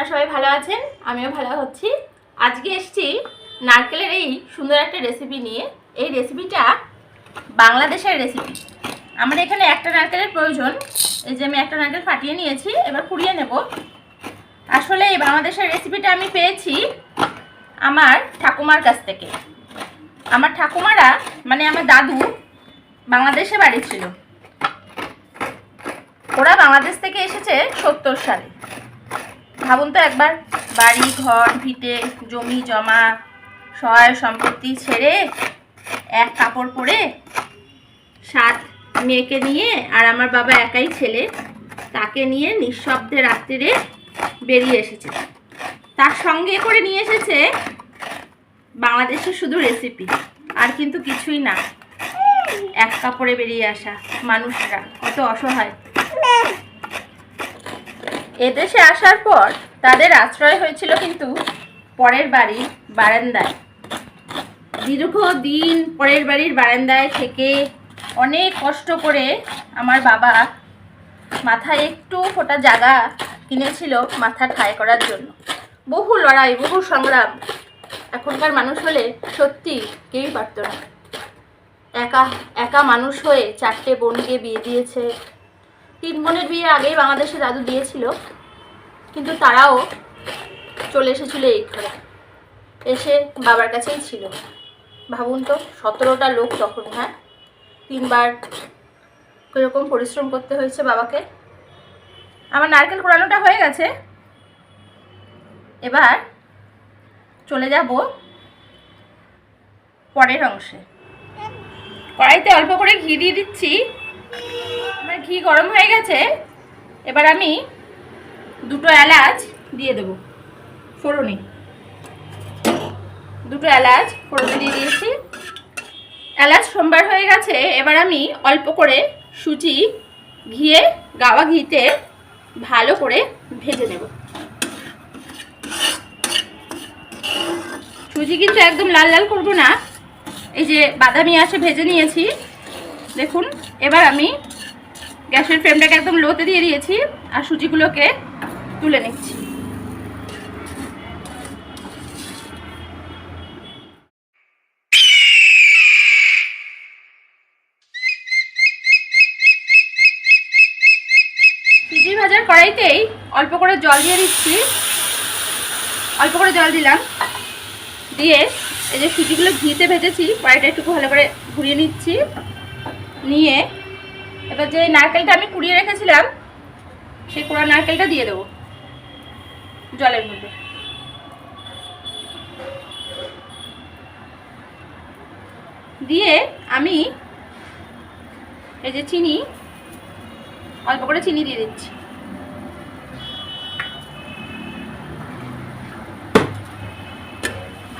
আপনারা সবাই ভালো আছেন? আমিও ভালো হচ্ছি। আজকে এসেছি নারকেলের এই সুন্দর একটা রেসিপি নিয়ে। এই রেসিপিটা বাংলাদেশের রেসিপি আমার এখানে একটা নারকেলের প্রয়োজন। এই যে আমি একটা নারকেল ফাটিয়ে নিয়েছি, এবার পুড়িয়ে নেব। আসলে এই বাংলাদেশের রেসিপিটা আমি পেয়েছি আমার ঠাকুমার কাছ থেকে। আমার ঠাকুমারা মানে আমার দাদু বাংলাদেশে বাড়ি ছিল। ওরা বাংলাদেশ থেকে এসেছে সত্তর সালে। ভাবুন তো একবার। বাড়ি, ঘর, ভিটে, জমি, জমা, সহায় সম্পত্তি ছেড়ে এক কাপড় পরে সাত মেয়েকে নিয়ে আর আমার বাবা একাই ছেলে, তাকে নিয়ে নিঃশব্দে রাত্রিরে বেরিয়ে এসেছে। তার সঙ্গে করে নিয়ে এসেছে বাংলাদেশের শুধু রেসিপি আর কিন্তু কিছুই না। এক কাপড়ে বেরিয়ে আসা মানুষরা, কত অসহায়। এদেশে আসার পর তাদের আশ্রয় হয়েছিল কিন্তু পরের বাড়ির বারান্দায়। দীর্ঘ দিন পরের বাড়ির বারান্দায় থেকে অনেক কষ্ট করে আমার বাবা মাথায় একটু ফোটা জায়গা কিনেছিল মাথা ঠায় করার জন্য। বহু লড়াই, বহু সংগ্রাম। এখনকার মানুষ হলে সত্যি কেউই পারত না। একা একা মানুষ হয়ে চারটে বোনকে বিয়ে দিয়েছে। তিন বোনের বিয়ে আগেই বাংলাদেশে দাদু দিয়েছিল, কিন্তু তারাও চলে এসেছিল এই ঘরে এসে বাবার কাছেই ছিল। ভাবুন তো, সতেরোটা লোক তখন হ্যাঁ? তিনবার কীরকম পরিশ্রম করতে হয়েছে বাবাকে। আমার নারকেল কোড়ানোটা হয়ে গেছে। এবার চলে যাব পরের অংশে। কড়াইতে অল্প করে ঘি দিয়ে দিচ্ছি। আমার ঘি গরম হয়ে গেছে। এবার আমি দুটো এলাচ দিয়ে দেবো, ফোড়নে। দুটো এলাচ ফোড়নে দিয়ে দিয়েছি। এলাচ সোমবার হয়ে গেছে, এবার আমি অল্প করে সুজি ঘিয়ে গাওয়া ঘিতে ভালো করে ভেজে নেব। সুজি কিন্তু একদম লাল লাল করব না। এই যে বাদামি আছে, ভেজে নিয়েছি। দেখুন, এবার আমি গ্যাসের ফ্লেমটাকে একদম লোতে দিয়ে দিয়েছি আর সুজিগুলোকে তুলে নিচ্ছি। সুজি ভাজার কড়াইতেই অল্প করে জল দিয়ে দিচ্ছি। অল্প করে জল দিলাম। দিয়ে এই যে সুজিগুলো ঘিতে ভেজেছি, কড়াইটা একটু ভালো করে ঘুরিয়ে নিচ্ছি। নিয়ে এবার যে নারকেলটা আমি কুড়িয়ে রেখেছিলাম, সেই কুড়া নারকেলটা দিয়ে দেবো জলের মধ্যে। দিয়ে আমি এই যে চিনি, অল্প করে চিনি দিয়ে দিচ্ছি।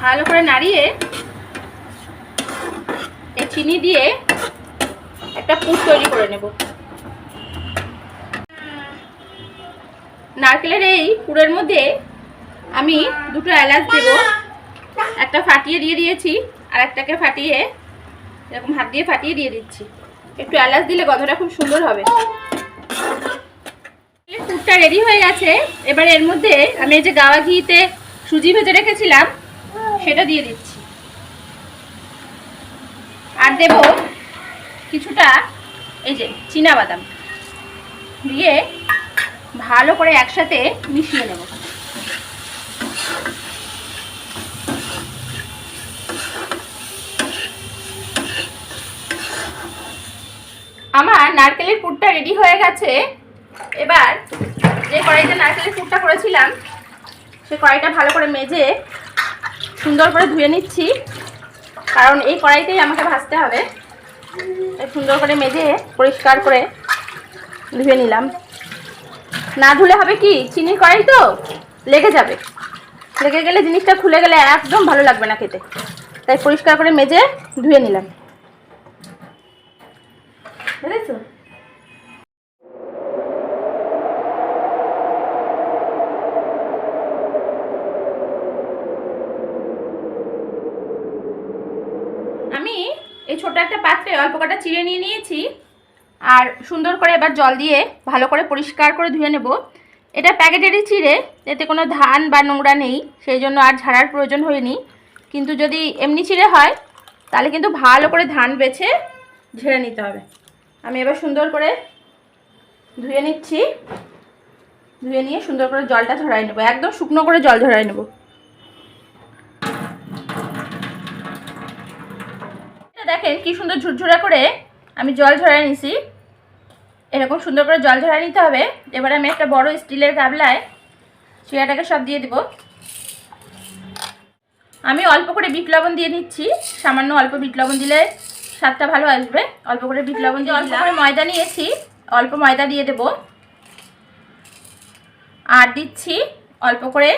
ভালো করে নাড়িয়ে এই চিনি দিয়ে একটা পুর তৈরি করে নেব। নারকেলের এই পুরের মধ্যে আমি দুটো এলাচ দেব। একটা ফাটিয়ে দিয়ে দিয়েছি, আর একটাকে ফাটিয়ে এরকম হাত দিয়ে ফাটিয়ে দিয়ে দিচ্ছি। একটু এলাচ দিলে গন্ধটা খুব সুন্দর হবে। পুরটা রেডি হয়ে গেছে। এবার এর মধ্যে আমি এই যে গাওয়া ঘিতে সুজি ভেজে রেখেছিলাম, সেটা দিয়ে দিচ্ছি। আর দেব কিছুটা এই যে বাদাম দিয়ে ভালো করে একসাথে মিশিয়ে নেব। আমার নারকেলের পুরটা রেডি হয়ে গেছে। এবার যে কড়াইতে নারকেলের পুরটা করেছিলাম, সে কড়াইটা ভালো করে মেজে সুন্দর করে ধুয়ে নিচ্ছি। কারণ এই কড়াইতেই আমাকে ভাজতে হবে। সুন্দর করে মেজে পরিষ্কার করে ধুয়ে নিলাম। না ধুলে হবে কি? চিনি কড়াই তো? লেগে যাবে। লেগে গেলে জিনিসটা খুলে গেলে একদম ভালো লাগবে না খেতে। তাই পরিষ্কার করে মেজে ধুয়ে নিলাম। বুঝেছ আমি এই ছোট একটা পাত্রে অল্প কটা চিড়ে নিয়ে নিয়েছি। আর সুন্দর করে এবার জল দিয়ে ভালো করে পরিষ্কার করে ধুয়ে নেব। এটা প্যাকেটেরই চিড়ে, এতে কোনো ধান বা নোংরা নেই, সেই জন্য আর ঝাড়ার প্রয়োজন হয়নি। কিন্তু যদি এমনি চিড়ে হয়, তাহলে কিন্তু ভালো করে ধান বেছে ঝেড়ে নিতে হবে। আমি এবার সুন্দর করে ধুয়ে নিচ্ছি। ধুয়ে নিয়ে সুন্দর করে জলটা ঝরাই নেব। একদম শুকনো করে জল ঝরাই নেব। দেখেন কি সুন্দর ঝুরঝুরা করে আমি জল ঝরাই নিছি। এরকম সুন্দর করে জল ঝরাই নিতে হবে। এবার আমি একটা বড় স্টিলের গাবলায় চিড়াটাকে সব দিয়ে দিব। আমি অল্প করে বিট লবণ দিয়ে নিচ্ছি। সামান্য অল্প বিট লবণ দিলে স্বাদটা ভালো আসবে। অল্প করে বিট লবণ দিয়ে অল্প করে ময়দা নিয়েছি। অল্প ময়দা দিয়ে দেব। আর দিচ্ছি অল্প করে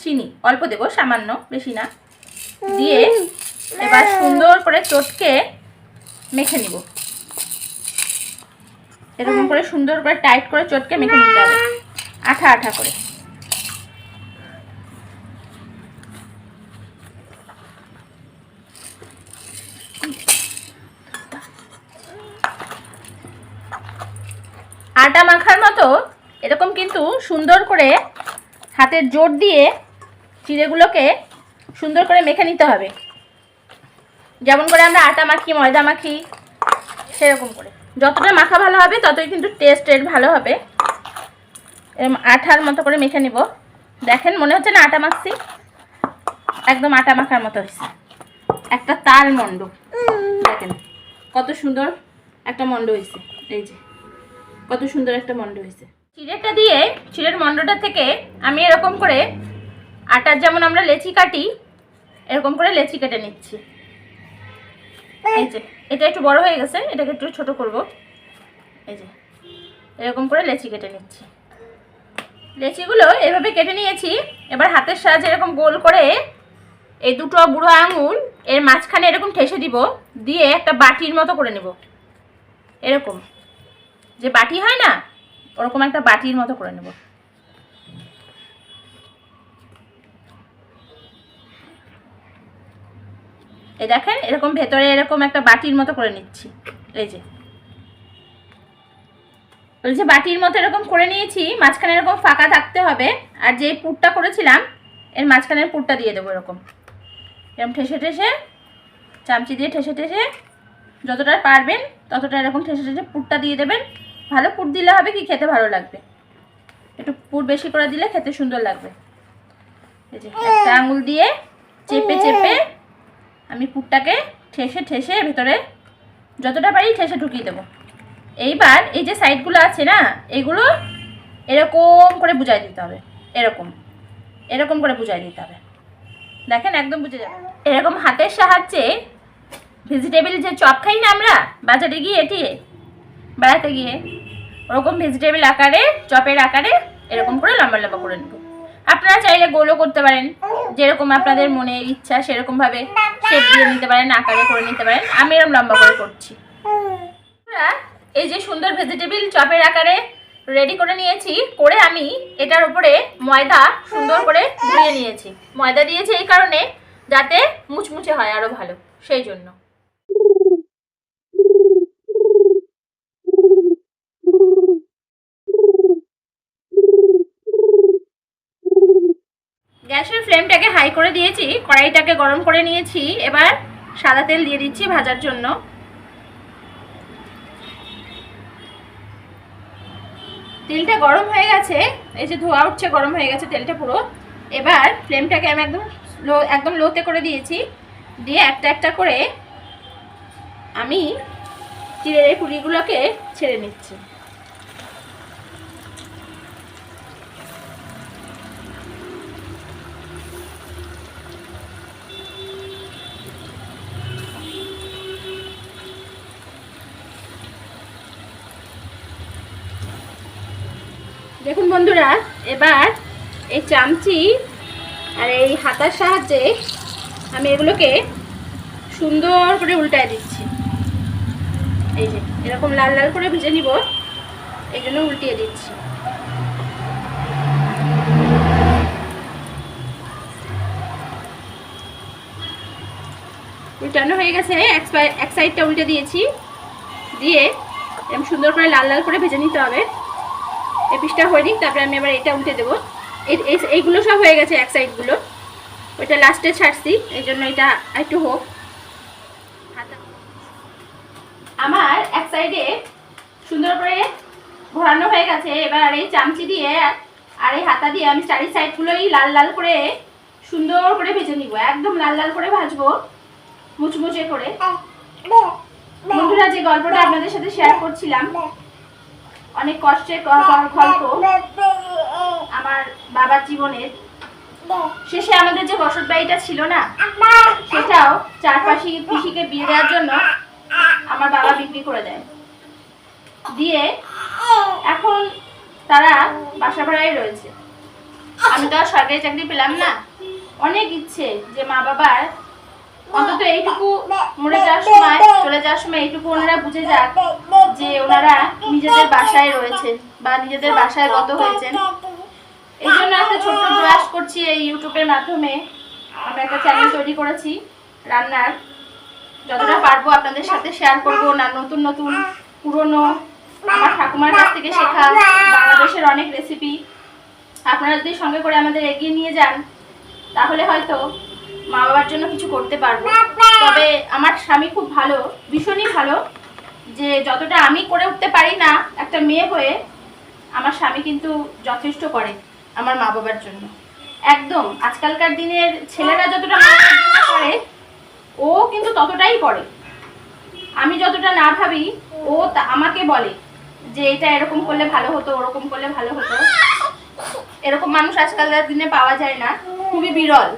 চিনি। অল্প দেব, সামান্য, বেশি না। দিয়ে এবার সুন্দর করে চটকে মেখে নিব। এরকম করে সুন্দর করে টাইট করে চটকে মেখে নিতে হবে। আঠা আঠা করে। আটা মাখার মতো এরকম কিন্তু সুন্দর করে হাতের জোর দিয়ে চিড়েগুলোকে সুন্দর করে মেখে নিতে হবে। যেমন করে আমরা আটা মাখি, ময়দা মাখি, সেরকম করে। যতটা মাখা ভালো হবে, ততই কিন্তু টেস্টের ভালো হবে। এরকম আঠার মতো করে মেখে নিব। দেখেন, মনে হচ্ছে না আটা মাখছি? একদম আটা মাখার মতো হয়েছে। একটা তাল মন্ড। দেখেন, কত সুন্দর একটা মন্ড হয়েছে। এই যে, কত সুন্দর একটা মন্ড হয়েছে। চিড়েটা দিয়ে, চিড়ের মন্ডটা থেকে আমি এরকম করে আটার যেমন আমরা লেচি কাটি, এরকম করে লেচি কেটে নিচ্ছি। এই যে, এটা একটু বড় হয়ে গেছে, এটাকে একটু ছোট করব। এই যে, এরকম করে লেচি কেটে নিচ্ছি। লেচিগুলো এভাবে কেটে নিয়েছি, এবার হাতের সাহায্যে এরকম গোল করে এই দুটো বুড়ো আঙুল এর মাঝখানে এরকম ঠেসে দিব, দিয়ে একটা বাটির মতো করে নেব। এরকম। যে বাটি হয় না, ওরকম একটা বাটির মতো করে নেব। এই দেখেন, এরকম ভেতরে এরকম একটা বাটির মতো করে নিচ্ছি। এই যে। যে বাটির মতো এরকম করে নিয়েছি, মাঝখানে এরকম ফাঁকা থাকতে হবে। আর যে পুরটা করেছিলাম, এর মাঝখানের পুরটা দিয়ে দেবো এরকম। এরকম ঠেসে ঠেসে, চামচি দিয়ে ঠেসে ঠেসে, যতটা পারবেন, ততটা এরকম ঠেসে ঠেসে পুরটা দিয়ে দেবেন। ভালো পুর দিলে হবে কি, খেতে ভালো লাগবে। একটু পুর বেশি করে দিলে খেতে সুন্দর লাগবে। এই যে একটা আঙুল দিয়ে চেপে চেপে আমি পুরটাকে ঠেসে ঠেসে ভেতরে যতটা পারি ঠেসে ঢুকিয়ে দেবো। এইবার এই যে সাইডগুলো আছে না, এগুলো এরকম করে বুঝাই দিতে হবে। এরকম। এরকম করে বুঝাই দিতে হবে। দেখেন, একদম বুঝে যাবে। এরকম হাতের সাহায্যে ভেজিটেবিল যে চপ খাই না আমরা, বাজারে গিয়ে এটি, বেড়াতে গিয়ে, ওরকম ভেজিটেবিল আকারে, চপের আকারে এরকম করে লম্বা লম্বা করে নেব। আপনারা চাইলে গোলও করতে পারেন। যেরকম আপনাদের মনে ইচ্ছা সেরকমভাবে শেপ দিয়ে নিতে পারেন, আকারে করে নিতে পারেন। আমি এরকম লম্বা করে করছি। এই যে সুন্দর ভেজিটেবিল চপের আকারে রেডি করে নিয়েছি, করে আমি এটার উপরে ময়দা সুন্দর করে ধুয়ে নিয়েছি। ময়দা দিয়েছি এই কারণে যাতে মুচমুচে হয় আরও ভালো, সেই জন্য। গ্যাসের ফ্লেমটাকে হাই করে দিয়েছি, কড়াইটাকে গরম করে নিয়েছি, এবার সাদা তেল দিয়ে দিচ্ছি ভাজার জন্য। তেলটা গরম হয়ে গেছে, এই যে ধোয়া উঠছে, গরম হয়ে গেছে তেলটা পুরো। এবার ফ্লেমটাকে আমি একদম লো একদম লোতে করে দিয়েছি, দিয়ে একটা একটা করে আমি চিড়ের পুরিগুলোকে ছেড়ে নিচ্ছি। দেখুন বন্ধুরা, এবার এই চামচি আর এই হাতার সাহায্যে আমি এগুলোকে সুন্দর করে উল্টায় দিচ্ছি। এই যে, এরকম লাল লাল করে ভেজে নিব, এই জন্য উল্টিয়ে দিচ্ছি। উল্টানো হয়ে গেছে, এক সাই- এক সাইডটা উল্টে দিয়েছি। দিয়ে এরকম সুন্দর করে লাল লাল করে ভেজে নিতে হবে। এই পিসটা হয়ে নিক, তারপরে আমি আবার এটা উঠে দেবো। এই- এই- এইগুলো সব হয়ে গেছে এক সাইডগুলো। ওইটা লাস্টে ছাড়ছি, এই জন্য এটা একটু হোক। আমার এক সাইডে সুন্দর করে ঘোরানো হয়ে গেছে। এবার এই চামচি দিয়ে আর এই হাতা দিয়ে আমি চারি সাইডগুলোই লাল লাল করে সুন্দর করে ভেজে নিব। একদম লাল লাল করে ভাজবো, মুচমুচে করে। বন্ধুরা, যে গল্পটা আপনাদের সাথে শেয়ার করছিলাম অনেক কষ্টে আমার বাবার জীবনের। শেষে আমাদের যে বসত বাড়িটা ছিল না, সেটাও চারপাশে পিসিকে বিয়ে দেওয়ার জন্য আমার বাবা বিক্রি করে দেয়। দিয়ে এখন তারা বাসা ভাড়ায় রয়েছে। আমি তো আর সরকারি চাকরি পেলাম না। অনেক ইচ্ছে যে মা বাবার অন্তত এইটুকু মরে যাওয়ার সময় চলে যাওয়ার সময় এইটুকু ওনারা বুঝে যাক যে ওনারা নিজেদের বাসায় রয়েছেন বা নিজেদের বাসায় গত হয়েছেন। এই জন্য একটা ছোট্ট প্রয়াস করছি এই ইউটিউবের মাধ্যমে। আমরা একটা চ্যানেল তৈরি করেছি রান্নার। যতটা পারব আপনাদের সাথে শেয়ার করব না নতুন নতুন পুরনো। আমার ঠাকুমার কাছ থেকে শেখা বাংলাদেশের অনেক রেসিপি আপনারা যদি সঙ্গে করে আমাদের এগিয়ে নিয়ে যান তাহলে হয়তো মা বাবার জন্য কিছু করতে পারব। তবে আমার স্বামী খুব ভালো, ভীষণই ভালো। যে যতটা আমি করে উঠতে পারি না একটা মেয়ে হয়ে, আমার স্বামী কিন্তু যথেষ্ট করে আমার মা বাবার জন্য। একদম, আজকালকার দিনের ছেলেরা যতটা করে, ও কিন্তু ততটাই করে। আমি যতটা না ভাবি, ও আমাকে বলে যে এটা এরকম করলে ভালো হতো, ওরকম করলে ভালো হতো। এরকম মানুষ আজকালকার দিনে পাওয়া যায় না, খুবই বিরল।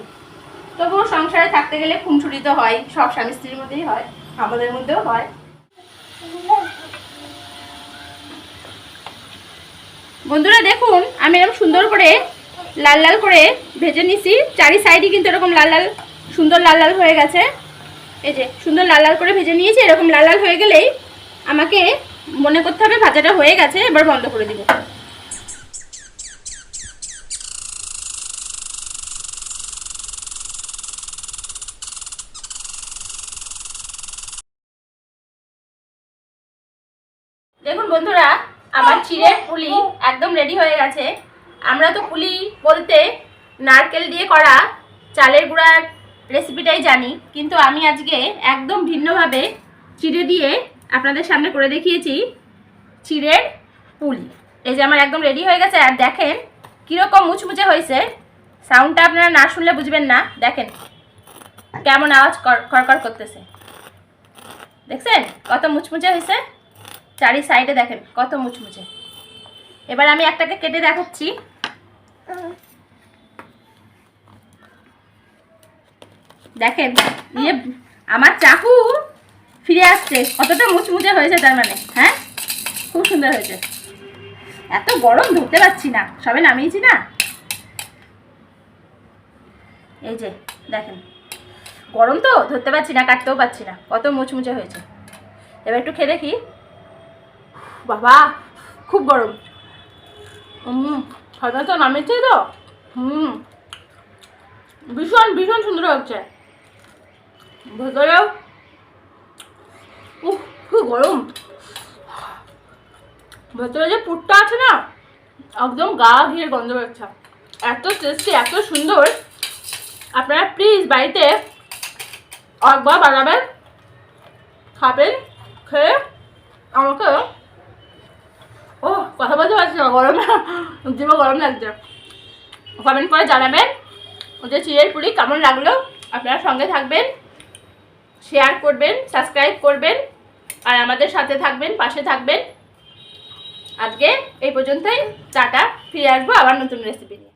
তবুও সংসারে থাকতে গেলে খুনসুরি তো হয়, সব স্বামী স্ত্রীর মধ্যেই হয়, আমাদের মধ্যেও হয়। বন্ধুরা দেখুন, আমি এরকম সুন্দর করে লাল লাল করে ভেজে নিছি। চারি সাইডই কিন্তু এরকম লাল লাল, সুন্দর লাল লাল হয়ে গেছে। এই যে, সুন্দর লাল লাল করে ভেজে নিয়েছি, এরকম লাল লাল হয়ে গেলেই আমাকে মনে করতে হবে ভাজাটা হয়ে গেছে, এবার বন্ধ করে দিব দেখুন বন্ধুরা চিড়ের পুলি একদম রেডি হয়ে গেছে। আমরা তো পুলি বলতে নারকেল দিয়ে করা চালের গুঁড়ার রেসিপিটাই জানি, কিন্তু আমি আজকে একদম ভিন্নভাবে চিড়ে দিয়ে আপনাদের সামনে করে দেখিয়েছি চিড়ের পুলি। এই যে আমার একদম রেডি হয়ে গেছে, আর দেখেন কীরকম মুচমুচে হয়েছে। সাউন্ডটা আপনারা না শুনলে বুঝবেন না। দেখেন কেমন আওয়াজ করকর করতেছে। দেখছেন? কত মুচমুচে হয়েছে? চারি সাইডে দেখেন, কত মুচমুচে। এবার আমি একটাকে কেটে দেখাচ্ছি। দেখেন ইয়ে আমার চাকু ফিরে আসছে। কতটা মুচমুচে হয়েছে তার মানে হ্যাঁ? খুব সুন্দর হয়েছে। এত গরম ধরতে পারছি না। সবে নামিয়েছি না? এই যে, দেখেন। গরম তো ধরতে পারছি না, কাটতেও পারছি না। কত মুচমুচে হয়েছে। এবার একটু খেয়ে দেখি। বাবা, খুব গরম। হুম সাধারণত নামেছে তো? হুম। ভীষণ ভীষণ সুন্দর হচ্ছে। ভেতরেও উফ খুব গরম। ভেতরে যে পুরটা আছে না, একদম গা ঘিরে গন্ধ বেরোচ্ছে। এত টেস্টি এত সুন্দর। আপনারা প্লিজ বাড়িতে একবার বানাবেন, খাবেন, খেয়ে আমাকে ও কথা বলতে পারছি না, গরম জিমে গরম লাগছে। কমেন্ট করে জানাবেন ওদের চিড়ের পুরি কেমন লাগল। আপনারা সঙ্গে থাকবেন শেয়ার করবেন সাবস্ক্রাইব করবেন, আর আমাদের সাথে থাকবেন, পাশে থাকবেন। আজকে এই পর্যন্তই, টাটা, ফিরে আসব আবার নতুন রেসিপি নিয়ে।